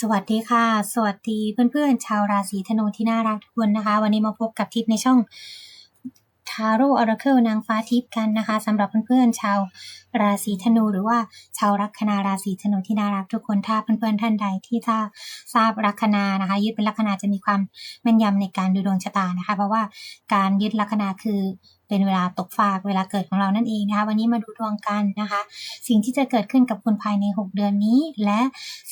สวัสดีค่ะ สวัสดีเพื่อนๆ ชาวราศีธนูที่น่ารักทุกคนนะคะ วันนี้มาพบกับทิพย์ในช่องทาโร่ออร์เคิลนางฟ้าทิพย์กันนะคะสำหรับเพื่อนๆชาว ราศีธนูหรือว่าชาวลัคนาราศีธนูที่น่ารักทุกคนถ้าเพื่อนๆท่านใดที่ถ้าทราบลัคนานะคะ ยึดเป็นลัคนาจะมีความแม่นยำในการดูดวงชะตานะคะ เพราะว่าการยึดลัคนาคือเป็นเวลาตกฟากเวลาเกิดของเรานั่นเองนะคะวันนี้มาดูดวงกันนะคะ สิ่งที่จะเกิดขึ้นกับคุณภายใน 6 เดือนนี้ และ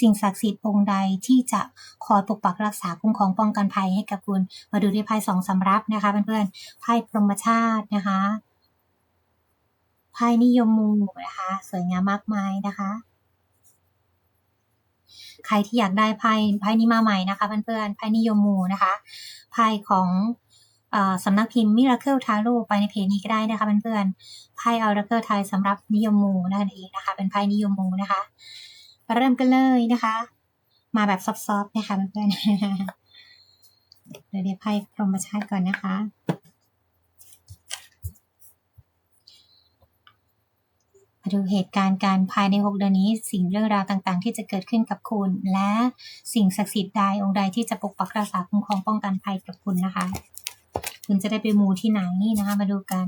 สิ่งศักดิ์สิทธิ์องค์ใดที่จะคอยปกปักรักษาคุ้มครองป้องกันภัยให้กับคุณ มาดูด้วยไพ่สองสำรับนะคะเพื่อนๆไพ่พรหมชาตินะคะ ไพ่นิยมมูนะคะ สวยงามมากมายนะคะ ใครที่อยากได้ไพ่ไพ่นี้มาใหม่นะคะเพื่อนๆไพ่นิยมมูนะคะไพ่ของสำนักพิมพ์ Miracle Tarot ไปในเพจนี้ก็ได้นะคะเพื่อนๆไพ่ Oracle ไทยสำหรับนิยมมูนั่นเองนะคะ เป็นไพ่นิยมมูนะคะ เริ่มกันเลยนะคะ มาแบบซอฟๆนะคะเพื่อนๆเดี๋ยวเดี๋ยวไพ่พรหมชาติก่อนนะคะมา ดูเหตุการณ์การภายใน 6 เดือนนี้ สิ่งเรื่องราวต่างๆ ที่จะเกิดขึ้นกับคุณ และสิ่งศักดิ์สิทธิ์ใดองค์ใดที่จะปกปักรักษาคุ้มครองป้องกันภัยกับคุณนะคะ คุณจะได้ไปมูที่ไหนนะคะ มาดูกัน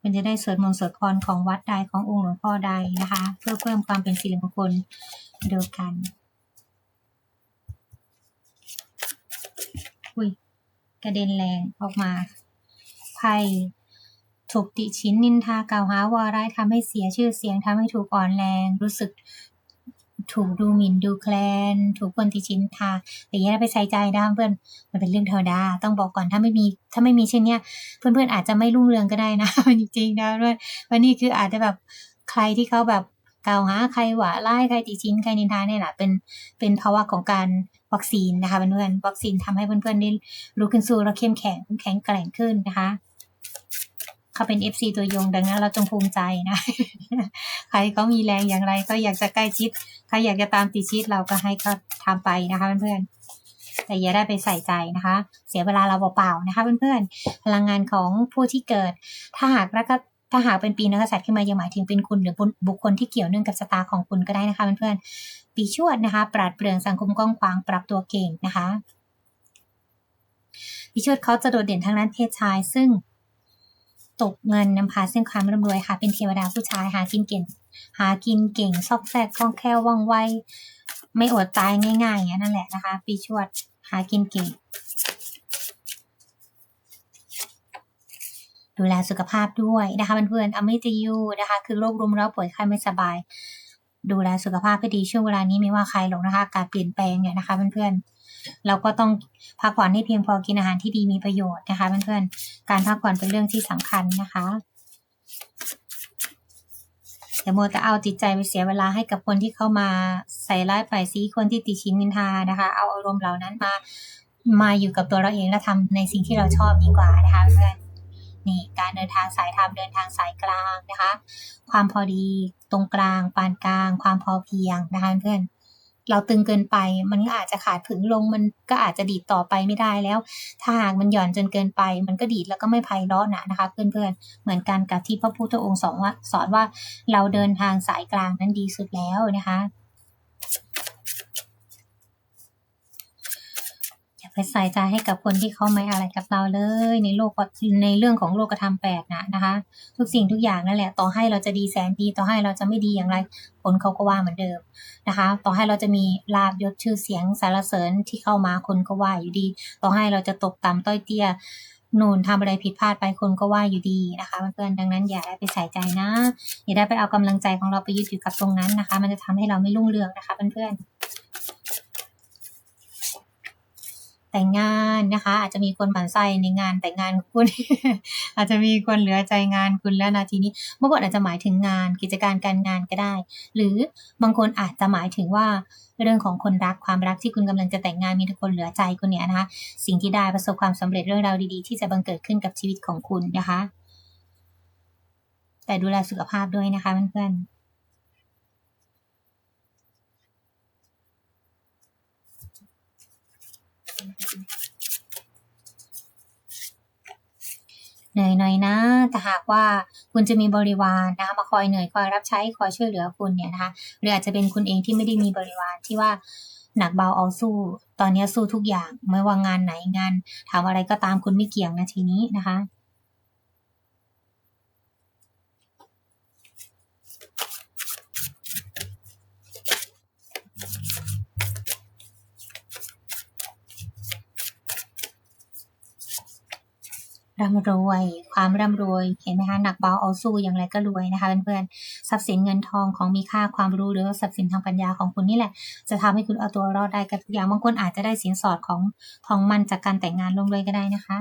คุณจะได้สวดมนต์สวดพรของวัดใดขององค์หลวงพ่อใดนะคะ เพื่อเพิ่มความเป็นสิริมงคลมาดูกันอุ้ยกระเด็นแรงออกมาไพ่ ถูกติชิ้นนินทากล่าวหาว่าร้ายทำให้เสียชื่อเสียงทำให้ถูกอ่อนแรง รู้สึกถูกดูหมิ่นดูแคลน ถูกคนติชินทาแต่อย่าไปใส่ใจนะเพื่อนมันเป็นเรื่องธรรมดา ต้องบอกก่อนถ้าไม่มีถ้าไม่มีเช่นเนี้ยเพื่อนๆอาจจะไม่รุ่งเรืองก็ได้นะจริงๆนะเพื่อนวันนี้คืออาจจะแบบใครที่เขาแบบกล่าวหาใครหว่าไล่ใครติชินใครนินทาเนี่ยแหละเป็นเป็นภาวะของการวัคซีนนะคะเพื่อนๆวัคซีนทำให้เพื่อนๆได้รู้ขึ้นสู้และเข้มแข็งแข็งแกร่งขึ้นนะคะ เขาเป็น FC ตัวยงดังนั้น เราจงภูมิใจนะ ใครเขามีแรงอย่างไรก็อยากจะใกล้ชิด ใครอยากจะตามติดชิดเราก็ให้เขาทำไปนะคะเพื่อนๆแต่อย่าได้ไปใส่ใจนะคะ เสียเวลาเราเปล่าๆนะคะเพื่อนๆพลังงานของผู้ที่เกิด ถ้าหากแล้วก็ถ้าหากเป็นปีนักษัตริย์ขึ้นมายังหมายถึงเป็นคุณหรือบุคคลที่เกี่ยวเนื่องกับชะตาของคุณก็ได้นะคะเพื่อนๆปีชวดนะคะ ปราดเปรื่องสังคมกว้างขวางปรับตัวเก่งนะคะปีชวดเขาจะโดดเด่นทางด้านเพศชาย ซึ่ง ตกเงินนำพาซึ่งความร่ำรวยค่ะ เป็นเทวดาผู้ชายหากินเก่ง หากินเก่งซอกแซกคล่องแคล่วว่องไวไม่อดตายง่ายๆอย่างนั่นแหละนะคะ ปีชวดหากินเก่ง ดูแลสุขภาพด้วยนะคะเพื่อนๆอเมตยูนะคะ คือโรครุมเร้าป่วยไข้ไม่สบาย ดูแลสุขภาพให้ดีช่วงเวลานี้ไม่ว่าใครหรอกนะคะ การเปลี่ยนแปลงเนี่ยนะคะเพื่อนๆ เราก็ต้องพักผ่อนให้เพียงพอกินอาหารที่ดีมีประโยชน์นะคะเพื่อนๆ การพักผ่อนเป็นเรื่องที่สำคัญนะคะอย่ามัวแต่เอาจิตใจไปเสียเวลาให้กับคนที่เข้ามาใส่ร้ายป่ายซีคนที่ติชินนินทานะคะ เอาอารมณ์เหล่านั้นมามาอยู่กับตัวเราเองและทำในสิ่งที่เราชอบดีกว่านะคะเพื่อนนี่การเดินทางสายธรรมเดินทางสายกลางนะคะ ความพอดีตรงกลาง ปานกลาง ความพอเพียงนะคะเพื่อน เราตึงเกินไป มันก็อาจจะขาดผึงลง มันก็อาจจะดีดต่อไปไม่ได้แล้ว ถ้าหากมันหย่อนจนเกินไป มันก็ดีดแล้วก็ไม่ไพเราะนะนะคะ เพื่อนๆ เหมือนกันกับที่พระพุทธองค์สอนว่าสอนว่าเราเดินทางสายกลางนั้นดีสุดแล้วนะคะ ใส่ใจให้กับคนที่เขาไม่อะไรกับเราเลย ในโลกในเรื่องของโลกธรรมแปดนะนะคะ ทุกสิ่งทุกอย่างนั่นแหละต่อให้เราจะดีแสนดีต่อให้เราจะไม่ดีอย่างไร ผลเขาก็ว่าเหมือนเดิมนะคะ ต่อให้เราจะมีลาบยศชื่อเสียงสารเสริญที่เข้ามาคนก็ว่าอยู่ดี ต่อให้เราจะตกต่ำต้อยเตี้ยนูนทำอะไรผิดพลาดไปคนก็ว่าอยู่ดีนะคะเพื่อนดังนั้นอย่าได้ไปใส่ใจนะ อย่าได้ไปเอากำลังใจของเราไปยึดอยู่กับตรงนั้นนะคะ มันจะทำให้เราไม่รุ่งเรืองนะคะเพื่อนๆ แต่งงานนะคะ อาจจะมีคนหมั่นไส้ในงานแต่งงานของคุณ อาจจะมีคนเหลือใจงานคุณแล้วนาทีนี้เมื่อก่อนอาจจะหมายถึงงานกิจการการงานก็ได้ หรือบางคนอาจจะหมายถึงว่าเรื่องของคนรักความรักที่คุณกำลังจะแต่งงานมีทุกคนเหลือใจคุณเนี่ยนะคะ สิ่งที่ได้ประสบความสำเร็จเรื่องราวดีๆ ที่จะบังเกิดขึ้นกับชีวิตของคุณนะคะ แต่ดูแลสุขภาพด้วยนะคะเพื่อนๆ เหนื่อยหน่อยนะแต่หากว่าคุณจะมีบริวารนะคะมาคอยเหนื่อยคอยรับใช้คอยช่วยเหลือคุณเนี่ยนะคะหรืออาจจะเป็นคุณเองที่ไม่ได้มีบริวารที่ว่าหนักเบาเอาสู้ ตอนนี้สู้ทุกอย่าง ไม่ว่างานไหนงานทำอะไรก็ตามคุณไม่เกี่ยงนะทีนี้นะคะ ร่ำรวย ความร่ำรวย เห็นไหมคะหนักเบาเอาสู้อย่างไรก็รวยนะคะเพื่อนๆทรัพย์สินเงินทองของมีค่าความรู้หรือทรัพย์สินทางปัญญาของคุณนี่แหละ จะทำให้คุณเอาตัวรอดได้กับอย่างบางคนอาจจะได้สินสอดของทองมันจากการแต่งงานลงเลยก็ได้นะคะ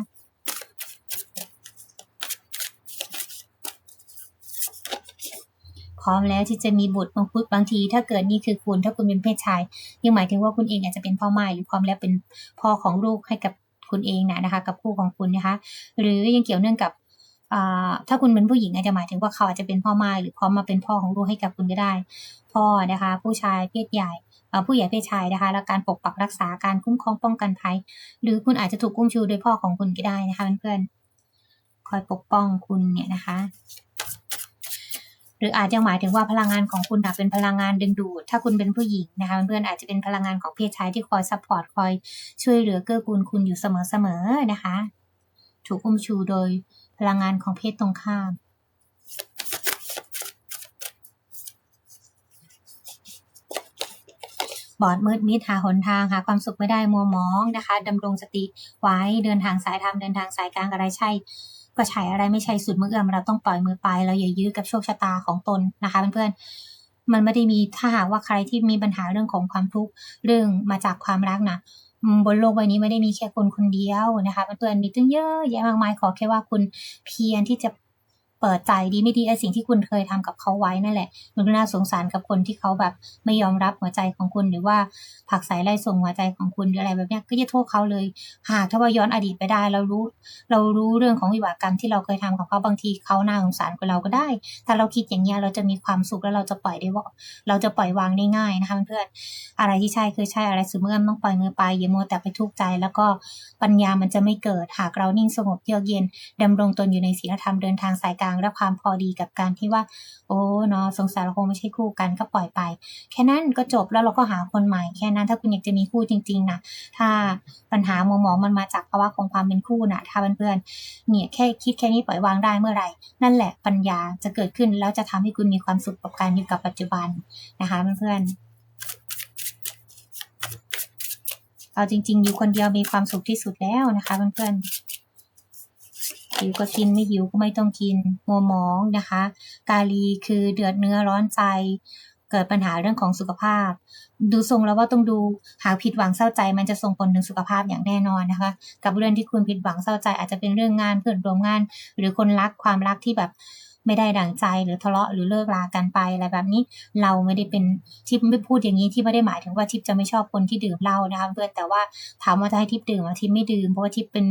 พร้อมแล้วที่จะมีบุตรบางพุทบางที ถ้าเกิดนี่คือคุณถ้าคุณเป็นเพศชายยังหมายถึงว่าคุณเองอาจจะเป็นพ่อไม้หรือพร้อมแล้วเป็นพ่อของลูกให้กับ คุณเองนะนะคะ กับคู่ของคุณนะคะ หรือยังเกี่ยวเนื่องกับถ้าคุณเป็นผู้หญิงอาจจะหมายถึงว่าเขาอาจจะเป็นพ่อไม้หรือพร้อมมาเป็นพ่อของลูกให้กับคุณก็ได้ พ่อนะคะ ผู้ชายเพศใหญ่ผู้ใหญ่เพศชายนะคะ แล้วการปกปักรักษาการคุ้มครองป้องกันภัย หรือคุณอาจจะถูกกุ้มชูโดยพ่อของคุณก็ได้นะคะเพื่อนๆคอยปกป้องคุณเนี่ยนะคะ หรืออาจจะหมายถึงว่าพลังงานของคุณเป็นพลังงานดึงดูด ถ้าคุณเป็นผู้หญิงนะคะเพื่อนๆอาจจะเป็นพลังงานของเพศชายที่คอยซัพพอร์ตคอยช่วยเหลือเกื้อกูลคุณอยู่เสมอๆนะคะ ถูกอุ้มชูโดยพลังงานของเพศตรงข้ามบอดมืดมิดหาหนทางหาความสุขไม่ได้มัวมองนะคะดำรงสติไว้เดินทางสายธรรมเดินทางสายกลางอะไรใช่ ก็ใช่อะไรไม่ใช่สุดมือเอื้อมเราต้องปล่อยมือไปเราอย่ายื้อกับโชคชะตาของตนนะคะเพื่อนๆมันไม่ได้มีถ้าหากว่าใครที่มีปัญหาเรื่องของความทุกข์เรื่องมาจากความรักนะบนโลกใบนี้ไม่ได้มีแค่คนคนเดียวนะคะเพื่อนๆมีตั้งเยอะแยะมากมายขอแค่ว่าคุณเพียรที่จะ เปิดใจดีไม่ดีไอสิ่งที่คุณเคยทำกับเขาไว้นั่นแหละมันน่าสงสารกับคนที่เขาแบบไม่ยอมรับหัวใจของคุณหรือว่าผักสายไล่ส่งหัวใจของคุณหรืออะไรแบบนี้ก็จะโทษเขาเลย หากถ้าว่าย้อนอดีตไปได้ เรารู้ เรารู้เรื่องของวิบากกรรมที่เราเคยทำกับเขาบางทีเขาหน้าสงสารกับเราก็ได้ ถ้าเราคิดอย่างนี้เราจะมีความสุขแล้วเราจะปล่อยได้ว่าเราจะปล่อยวางได้ง่ายนะคะเพื่อนอะไรที่ใช่คือใช่อะไรสมมติต้องปล่อยมือไปอย่ามัวแต่ไปทุกข์ใจ แล้วก็ปัญญามันจะไม่เกิดหากเรานิ่งสงบเยือกเย็นดำรงตนอยู่ในศีลธรรมเดินทางสายกลางและความพอดีกับการที่ว่า โอ้เนาะสงสารเราคงไม่ใช่คู่กันก็ปล่อยไป แค่นั้นก็จบแล้วเราก็หาคนใหม่แค่นั้น ถ้าคุณอยากจะมีคู่จริงๆนะถ้าปัญหาหมอหมอมันมาจากภาวะของความเป็นคู่นะถ้าเพื่อนๆเนี่ยแค่คิดแค่นี้ปล่อยวางได้เมื่อไหร่ นั่นแหละปัญญาจะเกิดขึ้นแล้วจะทำให้คุณมีความสุขกับการอยู่กับปัจจุบันนะคะเพื่อนๆเอาจริง ๆ อยู่คนเดียวมีความสุขที่สุดแล้วนะคะเพื่อนๆ หิวก็กินไม่หิวก็ไม่ต้องกิน มัวหมองนะคะ กาลีคือเดือดเนื้อร้อนใจ เกิดปัญหาเรื่องของสุขภาพ ดูทรงแล้วว่าต้องดูหากผิดหวังเศร้าใจ มันจะส่งผลถึงสุขภาพอย่างแน่นอนนะคะ กับเรื่องที่คุณผิดหวังเศร้าใจ อาจจะเป็นเรื่องงานเพื่อนร่วมงาน หรือคนรักความรักที่แบบ ไม่ได้ดั่งใจหรือทะเลาะหรือเลิกลากันไปอะไรแบบนี้ เราไม่ได้เป็นทิปไม่พูดอย่างนี้ที่ไม่ได้หมายถึงว่าทิปจะไม่ชอบคนที่ดื่มเหล้านะคะเพื่อนแต่ว่าถามว่าจะให้ทิปดื่มทิปไม่ดื่มเพราะว่าทิปเป็น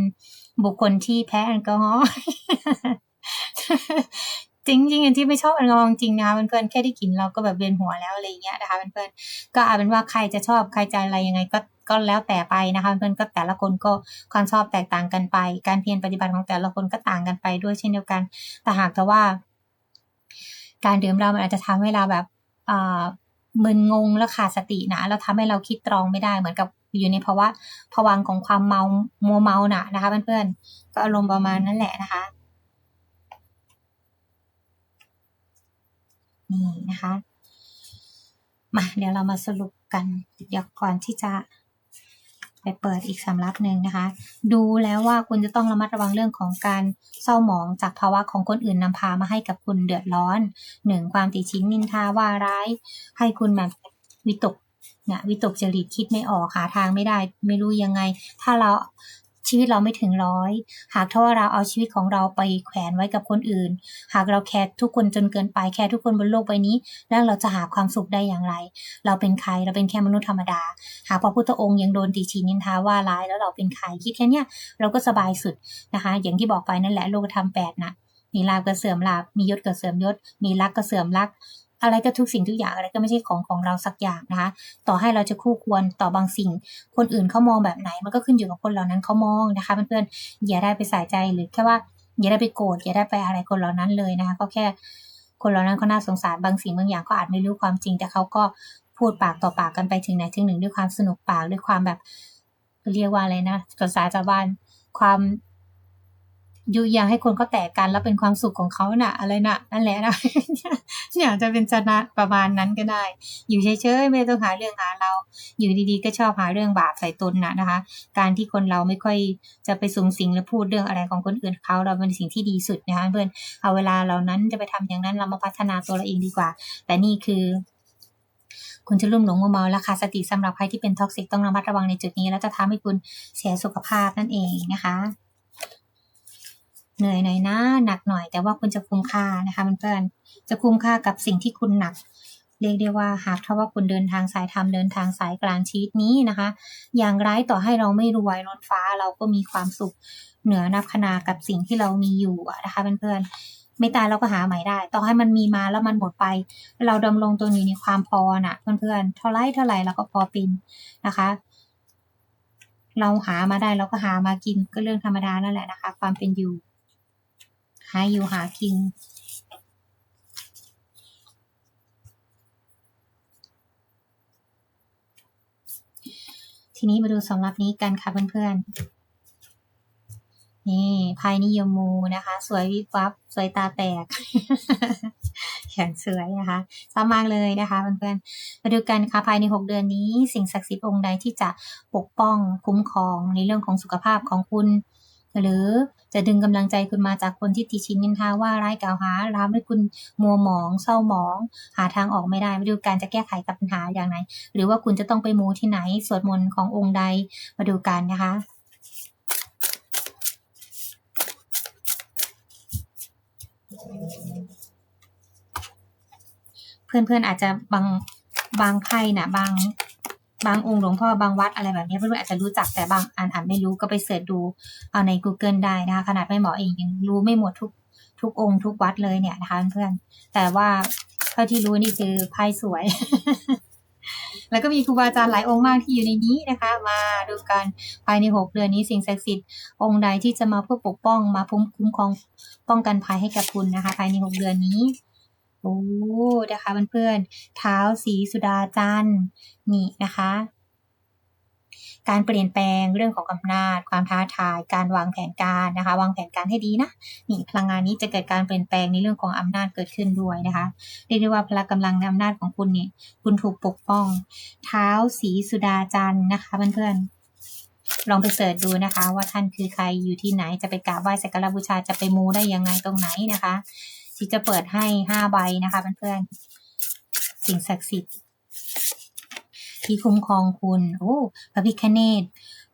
บุคคลที่แพ้แอลกอฮอล์จริงจริงที่ไม่ชอบแอลกอฮอล์จริงนะคะเพื่อนๆแค่ได้กินเราก็แบบเวียนหัวแล้วอะไรเงี้ยนะคะเพื่อนๆก็เอาเป็นว่าใครจะชอบใครจะอะไรยังไงก็ก็แล้วแต่ไปนะคะเพื่อนก็แต่ละคนก็ความชอบแตกต่างกันไป การเพียรปฏิบัติของแต่ละคนก็ต่างกันไปด้วยเช่นเดียวกันแต่หากแต่ว่า การดื่มเรามันอาจจะทำให้เราแบบมึนงงและขาดสตินะแล้วทำให้เราคิดตรองไม่ได้เหมือนกับอยู่ในภาวะผวังของความเมามัวเมาหนะนะคะเพื่อนๆก็อารมณ์ประมาณนั้นแหละนะคะนี่นะคะมาเดี๋ยวเรามาสรุปกันเดี๋ยวก่อนที่จะ เปิดอีกสำรับหนึ่งนะคะ ดูแล้วว่าคุณจะต้องระมัดระวังเรื่องของการเศร้าหมองจากภาวะของคนอื่นนำพามาให้กับคุณเดือดร้อนหนึ่งความติชินนินทาว่าร้าย ให้คุณแบบวิตกเนี่ยวิตกจริตคิดไม่ออกหาทางไม่ได้ ไม่รู้ยังไง ถ้าเรา ชีวิตเราไม่ถึงร้อย หากถ้าว่าเราเอาชีวิตของเราไปแขวนไว้กับคนอื่น หากเราแคร์ทุกคนจนเกินไปแคร์ทุกคนบนโลกใบนี้ แล้วเราจะหาความสุขได้อย่างไร เราเป็นใครเราเป็นแค่มนุษย์ธรรมดา หากพระพุทธองค์ยังโดนตีชีนินทาว่าร้ายแล้วเราเป็นใครคิดแค่นี้เราก็สบายสุดนะคะ อย่างที่บอกไปนั่นแหละโลกธรรมแปดนะมีลาบก็เสื่อมลาบมียศก็เสื่อมยศ มีรักก็เสื่อมรัก อะไรก็ทุกสิ่งทุกอย่างอะไรก็ไม่ใช่ของของเราสักอย่างนะคะต่อให้เราจะคู่ควรต่อบางสิ่ง คนอื่นเขามองแบบไหน มันก็ขึ้นอยู่กับคนเหล่านั้นเขามองนะคะเพื่อนๆอย่าได้ไปใส่ใจหรือแค่ว่าอย่าได้ไปโกรธอย่าได้ไปอะไรคนเหล่านั้นเลยนะคะก็แค่คนเหล่านั้นเขาน่าสงสารบางสิ่งบางอย่างก็อาจไม่รู้ความจริง แต่เขาก็พูดปากต่อปากกันไปถึงไหนถึงหนึ่งด้วยความสนุกปากด้วยความแบบเรียกว่าอะไรนะภาษาชาวบ้านความ ยุยงให้คนเขาแตกกันแล้วเป็นความสุขของเขาน่ะ อะไรน่ะ นั่นแหละนะอยากจะเป็นชนะประมาณนั้นก็ได้ อยู่เฉยๆไม่ต้องหาเรื่องหาเรา อยู่ดีๆ ก็ชอบหาเรื่องบาปใส่ตนน่ะนะคะ การที่คนเราไม่ค่อยจะไปสูงสิงหรือพูดเรื่องอะไรของคนอื่นเขาเราเป็นสิ่งที่ดีสุดนะคะเพื่อนเอาเวลาเรานั้นจะไปทำอย่างนั้นเรามาพัฒนาตัวเราเองดีกว่า แต่นี่คือคุณจะลุ่มหลงมัวเมาและขาสติสำหรับใครที่เป็นท็อกซิกต้องระมัดระวังในจุดนี้ แล้วจะทำให้คุณเสียสุขภาพนั่นเองนะคะ เหนื่อยหน่อยนะ หนักหน่อย แต่ว่าคุณจะคุ้มค่านะคะเพื่อนๆจะคุ้มค่ากับสิ่งที่คุณหนัก เรียกได้ว่าหากถ้าว่าคุณเดินทางสายธรรมเดินทางสายกลางชีวิตนี้นะคะ อย่างไรต่อให้เราไม่รวยล้นฟ้าเราก็มีความสุขเหนือนับขนากับสิ่งที่เรามีอยู่นะคะเพื่อนๆไม่ตายเราก็หาใหม่ได้ ต่อให้มันมีมาแล้วมันหมดไป เราดำรงตัวอยู่ในความพอน่ะเพื่อนๆเท่าไรเท่าไรเราก็พอปินนะคะเราหามาได้เราก็หามากินก็เรื่องธรรมดานั่นแหละนะคะ ความเป็นอยู่ หาอยู่หากินทีนี้มาดูสำรับนี้กันค่ะเพื่อนๆ นี่พายนิยมมูนะคะ สวยวิบวับ สวยตาแตกแข็งสวยนะคะชอบมากเลยนะคะเพื่อนๆ มาดูกันค่ะภายใน 6 เดือนนี้ สิ่งศักดิ์สิทธิ์องค์ใดที่จะปกป้องคุ้มครองในเรื่องของสุขภาพของคุณ หรือจะดึงกำลังใจคุณมาจากคนที่ติชินนินทาว่าร้ายกล่าวหาทำให้คุณมัวหมอง เศร้าหมอง หาทางออกไม่ได้มาดูการจะแก้ไขกับปัญหาอย่างไรหรือว่าคุณจะต้องไปมูที่ไหนสวดมนต์ขององค์ใดมาดูกันนะคะเพื่อนๆอาจจะบางบางไพ่นะบาง บางองค์หลวงพ่อบางวัดอะไรแบบนี้เพื่อนๆอาจจะรู้จักแต่บางอันอาจไม่รู้ก็ไปเสิร์ชดูเอาใน Google ได้นะคะ ขนาดไม่หมอเองยังรู้ไม่หมดทุกทุกองค์ทุกวัดเลยเนี่ยนะคะเพื่อนแต่ว่าเท่าที่รู้นี่คือไพ่สวย แล้วก็มีครูบาอาจารย์หลายองค์มากที่อยู่ในนี้นะคะ มาดูกันภายในหกเดือนนี้สิ่งศักดิ์สิทธิ์องค์ใดที่จะมาเพื่อปกป้องมาคุ้มครองป้องกันภัยให้กับคุณนะคะ ภายในหกเดือนนี้ โอ้นะคะเพื่อนๆเท้าสีสุดาจันนี่นะคะ การเปลี่ยนแปลงเรื่องของอำนาจ ความท้าทาย การวางแผนการนะคะ วางแผนการให้ดีนะนี่พลังงานนี้จะเกิดการเปลี่ยนแปลงในเรื่องของอำนาจเกิดขึ้นด้วยนะคะเรียกได้ว่าพลังกำลังอำนาจของคุณนี่คุณถูกปกป้อง เท้าสีสุดาจันนะคะเพื่อนๆลองไปเสิร์ชดูนะคะ ว่าท่านคือใครอยู่ที่ไหนจะไปกราบไหว้สักการบูชาจะไปมูได้ยังไงตรงไหนนะคะ ที่จะเปิดให้ห้าใบนะคะเพื่อนๆสิ่งศักดิ์สิทธิ์ที่คุ้มครองคุณโอ้พระพิคเนต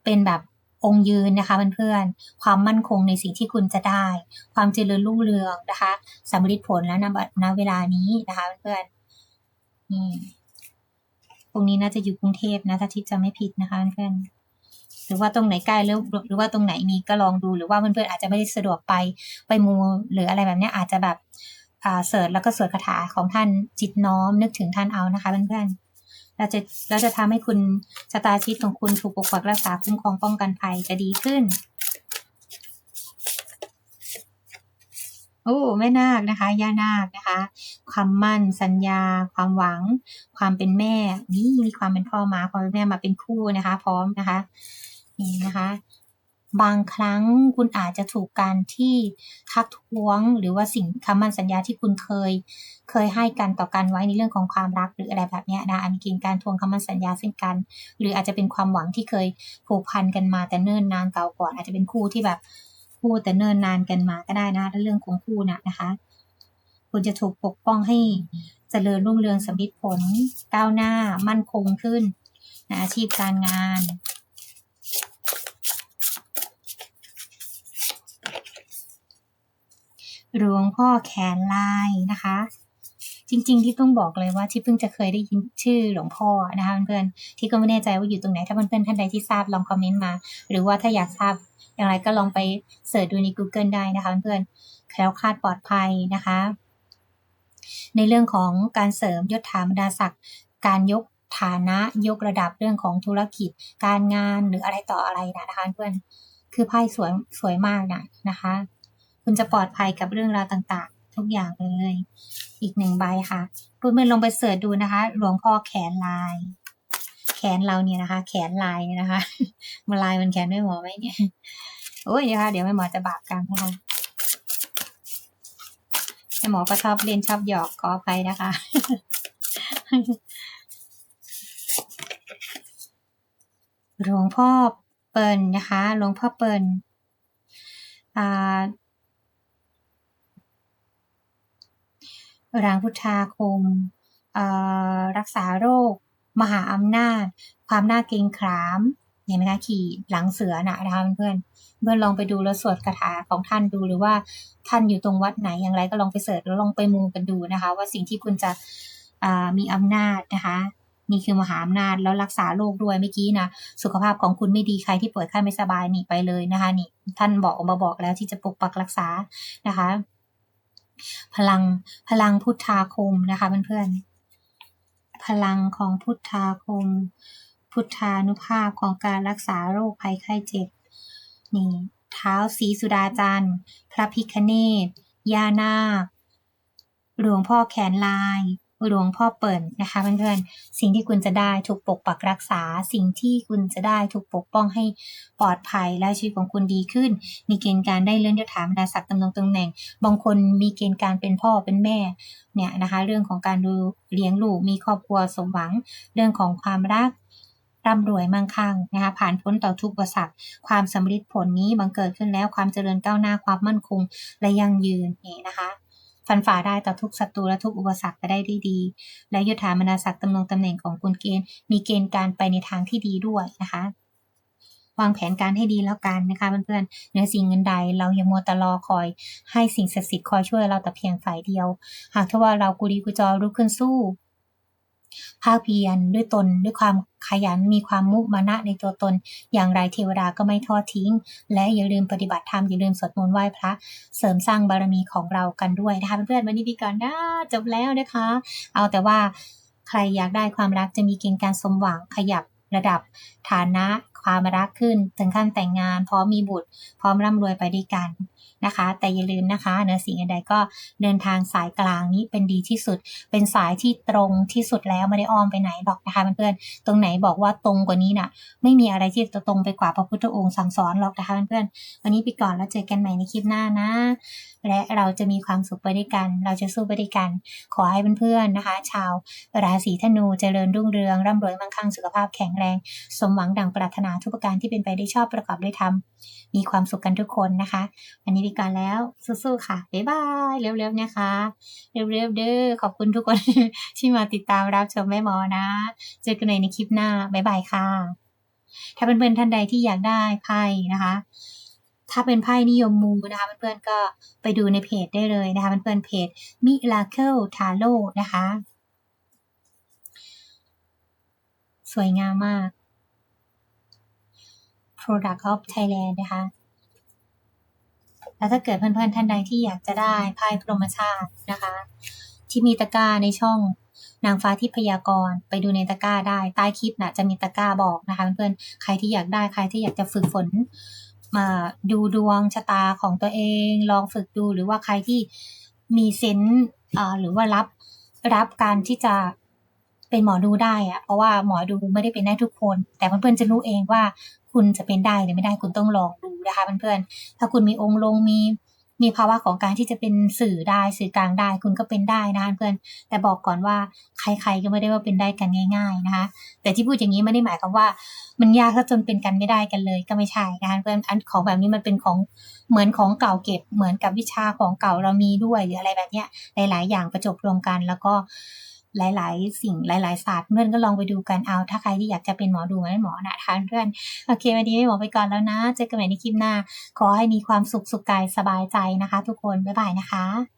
เป็นแบบองค์ยืนนะคะเพื่อนๆ ความมั่นคงในสิ่งที่คุณจะได้ ความเจริญรุ่งเรืองนะคะสำเร็จผลแล้วนะณเวลานี้นะคะเพื่อนๆนี่ตรงนี้น่าจะอยู่กรุงเทพนะถ้าทิศจะไม่ผิดนะคะเพื่อนๆ หรือว่าตรงไหนใกล้หรือหรือว่าตรงไหนมีก็ลองดู หรือว่าเพื่อนๆอาจจะไม่ได้สะดวกไปไปมูหรืออะไรแบบนี้อาจจะแบบอ่าเสิร์ชแล้วก็สวดคาถาของท่านจิตน้อมนึกถึงท่านเอานะคะเพื่อนๆเราจะเราจะทำให้คุณชะตาชีวิตของคุณถูกปกปักรักษาคุ้มครองป้องกันภัยจะดีขึ้นโอ้แม่นาคนะคะย่านาคนะคะ ความมั่นสัญญา ความหวัง ความเป็นแม่ นี่มีความเป็นพ่อมาความเป็นแม่มาเป็นคู่นะคะ พร้อมนะคะ นี่นะคะ บางครั้งคุณอาจจะถูกการที่ทักท้วง หรือว่าสิ่งคำมั่นสัญญาที่คุณเคย เคยให้กันต่อกันไว้ในเรื่องของความรักหรืออะไรแบบนี้นะอันกินการทวงคำมั่นสัญญาซึ่งกัน หรืออาจจะเป็นความหวังที่เคยผูกพันกันมาแต่เนิ่นนานเก่าก่อน อาจจะเป็นคู่ที่แบบคู่แต่เนิ่นนานกันมาก็ได้นะเรื่องของคู่นะนะคะ คุณจะถูกปกป้องให้เจริญรุ่งเรืองสำเร็จผลก้าวหน้ามั่นคงขึ้นนะอาชีพการงาน หลวงพ่อแขนลายนะคะ จริง ๆ ที่ต้องบอกเลยว่าที่เพิ่งจะเคยได้ยินชื่อหลวงพ่อนะคะเพื่อนๆที่ก็ไม่แน่ใจว่าอยู่ตรงไหนถ้าเพื่อนๆท่านใดที่ทราบลองคอมเมนต์มา หรือว่าถ้าอยากทราบอย่างไรก็ลองไปเสิร์ชดูใน Google ได้นะคะเพื่อนๆแคล้วคลาดปลอดภัยนะคะ ในเรื่องของการเสริมยศถาบรรดาศักดิ์การยกฐานะยกระดับเรื่องของธุรกิจ การงานหรืออะไรต่ออะไรนะคะเพื่อนคือไพ่สวยสวยมากนะนะคะ คุณจะปลอดภัยกับเรื่องราวต่างๆ ทุกอย่างเลย อีกหนึ่งใบค่ะเพื่อนลงไปเสิร์ชดูนะคะ หลวงพ่อแขนลาย แขนเราเนี่ยนะคะ แขนลายเนี่ยนะคะมาลายมันแขนไม่หมอไหมเนี่ยโอ้ยนะคะเดี๋ยวไม่หมอจะบาปกันนะคะแม่หมอก็ชอบเล่นชอบหยอกขออภัยนะคะ หลวงพ่อเปิลนะคะ หลวงพ่อเปิลอ่า รางพุทธาคม รักษาโรค มหาอำนาจ ความน่าเกรงขามเห็นไหมคะขี่หลังเสือนะนะคะเพื่อนเพื่อนลองไปดูแล้วสวดคาถาของท่านดูหรือว่าท่านอยู่ตรงวัดไหนอย่างไรก็ลองไปเสิร์ชแล้วลองไปมูกันดูนะคะ ว่าสิ่งที่คุณจะมีอำนาจนะคะนี่คือมหาอำนาจแล้วรักษาโรคด้วยเมื่อกี้นะสุขภาพของคุณไม่ดีใครที่ป่วยไข้ไม่สบายหนีไปเลยนะคะนี่ท่านบอกมาบอกแล้วที่จะปกปักรักษานะคะ พลังพลังพุทธาคมนะคะเพื่อนๆพลังของพุทธาคม พุทธานุภาพของการรักษาโรคภัยไข้เจ็บนี่เท้าสีสุดาจันทร์ พระพิคเนตยานาคหลวงพ่อแขนลาย หลวงพ่อเปิ่นนะคะเพื่อนๆ สิ่งที่คุณจะได้ถูกปกปักรักษา สิ่งที่คุณจะได้ถูกปกป้องให้ปลอดภัยและชีวิตของคุณดีขึ้น มีเกณฑ์การได้เลื่อนยศถาบรรดาศักดิ์ตำแหน่งตำแหน่ง บางคนมีเกณฑ์การเป็นพ่อเป็นแม่เนี่ยนะคะเรื่องของการดูเลี้ยงลูกมีครอบครัวสมหวัง เรื่องของความรักร่ำรวยมั่งคั่งนะคะผ่านพ้นต่อทุกอุปสรรคความสำเร็จผลนี้บังเกิดขึ้นแล้วความเจริญก้าวหน้าความมั่นคงและยั่งยืนนี่นะคะ ฟันฝ่าได้ต่อทุกศัตรูและทุกอุปสรรคไปได้ดีดี และยุทธามนาศักดิ์ตำแหน่งตำแหน่งของคุณเกณฑ์มีเกณฑ์การไปในทางที่ดีด้วยนะคะ วางแผนการให้ดีแล้วกันนะคะเพื่อนๆเนื้อสิ่งเงินใดเราอย่ามัวแต่รอคอย ให้สิ่งศักดิ์สิทธิ์คอยช่วยเราแต่เพียงฝ่ายเดียว หากถ้าว่าเรากุดีกุจอรุกขึ้นสู้ ภาคเพียรด้วยตนด้วยความขยันมีความมุมานะในตัวตน อย่างไรเทวดาก็ไม่ทอดทิ้ง และอย่าลืมปฏิบัติธรรมอย่าลืมสวดมนต์ไหว้พระ เสริมสร้างบารมีของเรากันด้วยนะคะเพื่อนๆวันนี้พี่ก่อนนะจบแล้วนะคะ เอาแต่ว่าใครอยากได้ความรักจะมีเกณฑ์การสมหวังขยับระดับฐานะความรักขึ้น ถึงขั้นแต่งงาน พร้อมมีบุตร พร้อมร่ำรวยไปด้วยกัน นะคะ แต่อย่าลืมนะคะเนือสิ่งใดก็เดินทางสายกลางนี้เป็นดีที่สุด เป็นสายที่ตรงที่สุดแล้วไม่ได้อ้อมไปไหนหรอกนะคะเพื่อนๆตรงไหนบอกว่าตรงกว่านี้นะ่ะ ไม่มีอะไรที่จะตรงไปกว่าพระพุทธองค์สั่งสอนหรอกนะคะเพื่อนๆวันนี้ไปก่อนแล้วเจอกันใหม่ในคลิปหน้านะ และเราจะมีความสุขไปด้วยกัน เราจะสู้ไปด้วยกัน ขอให้เพื่อนๆนะคะ ชาวราศีธนูเจริญรุ่งเรืองร่ำรวยมั่งคั่งสุขภาพแข็งแรง สมหวังดังปรารถนาทุกประการที่เป็นไปได้ชอบประกอบด้วยธรรมมีความสุขกันทุกคนนะคะวันนี้ดีกันแล้วสู้ๆค่ะ บ๊ายบาย เร็วๆนะคะ เร็วๆเด้อขอบคุณทุกคนที่มาติดตามรับชมแม่หมอนะ เจอกันในคลิปหน้า บ๊ายบายค่ะ ถ้าเพื่อนๆท่านใดที่อยากได้ไพ่นะคะ ถ้าเป็นไพ่นิยมมูนะคะเพื่อนๆก็ไปดูในเพจได้เลยนะคะเพื่อนๆเพจ Miracle Tarot นะคะ สวยงามมาก Product of Thailand นะคะ แล้วถ้าเกิดเพื่อนๆท่านใดที่อยากจะได้ไพ่พรหมชาตินะคะ ที่มีตะกร้าในช่องนางฟ้าที่พยากรณ์ไปดูในตะกร้าได้ใต้คลิปนะจะมีตะกร้าบอกนะคะเพื่อนๆใครที่อยากได้ใครที่อยากจะฝึกฝนมาดูดวงชะตาของตัวเอง ลองฝึกดูหรือว่าใครที่มีเซนต์หรือว่ารับรับการที่จะเป็นหมอดูได้อะเพราะว่าหมอดูไม่ได้เป็นได้ทุกคน แต่เพื่อนๆจะรู้เองว่าคุณจะเป็นได้หรือไม่ได้คุณต้องลองดู นะคะเพื่อนๆ ถ้าคุณมีองค์ลงมีมีภาวะของการที่จะเป็นสื่อได้สื่อกลางได้ คุณก็เป็นได้นะคะเพื่อน แต่บอกก่อนว่าใครๆก็ไม่ได้ว่าเป็นได้กันง่าย ๆนะคะ แต่ที่พูดอย่างนี้ไม่ได้หมายความว่า มันยากถ้าจนเป็นกันไม่ได้กันเลยก็ไม่ใช่นะคะเพื่อนอันของแบบนี้มันเป็นของเหมือนของเก่าเก็บเหมือนกับวิชาของเก่าเรามีด้วยหรืออะไรแบบเนี้ยหลายๆ อย่างประจบรวมกันแล้วก็ หลาย ๆ สิ่งหลาย ๆ ศาสตร์เพื่อนก็ลองไปดูกันเอา ถ้าใครที่อยากจะเป็นหมอดูไม่หมอนะทานเพื่อนโอเควันนี้ไม่หมอไปก่อนแล้วนะ เจอกันใหม่ในคลิปหน้า ขอให้มีความสุขสุขกายสบายใจนะคะ ทุกคนบ๊ายบายนะคะ